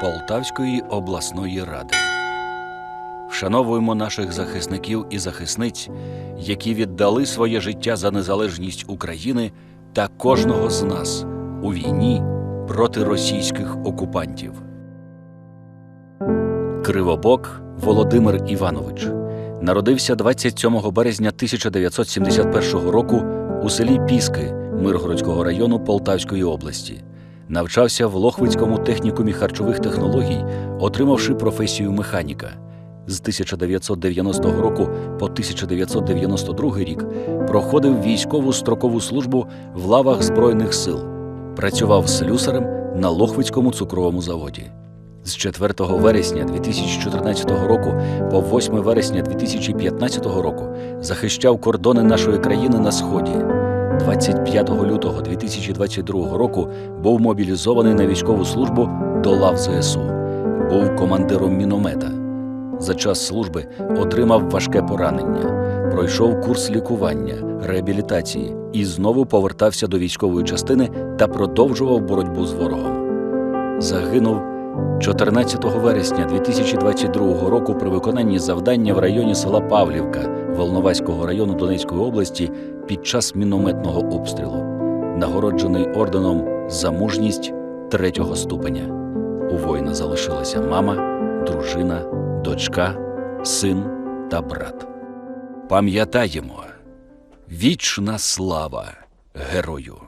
Полтавської обласної ради. Вшановуємо наших захисників і захисниць, які віддали своє життя за незалежність України та кожного з нас у війні проти російських окупантів. Кривобок Володимир Іванович народився 27 березня 1971 року у селі Піски Миргородського району Полтавської області. Навчався в Лохвицькому технікумі харчових технологій, отримавши професію механіка. З 1990 року по 1992 рік проходив військову строкову службу в лавах Збройних сил. Працював слюсарем на Лохвицькому цукровому заводі. З 4 вересня 2014 року по 8 вересня 2015 року захищав кордони нашої країни на сході. 25 лютого 2022 року був мобілізований на військову службу до лав ЗСУ. Був командиром міномета. За час служби отримав важке поранення, пройшов курс лікування, реабілітації і знову повертався до військової частини та продовжував боротьбу з ворогом. Загинув 14 вересня 2022 року при виконанні завдання в районі села Павлівка Волноваського району Донецької області під час мінометного обстрілу, нагороджений орденом за мужність третього ступеня. У воїна залишилася мама, дружина, дочка, син та брат. Пам'ятаємо, вічна слава герою!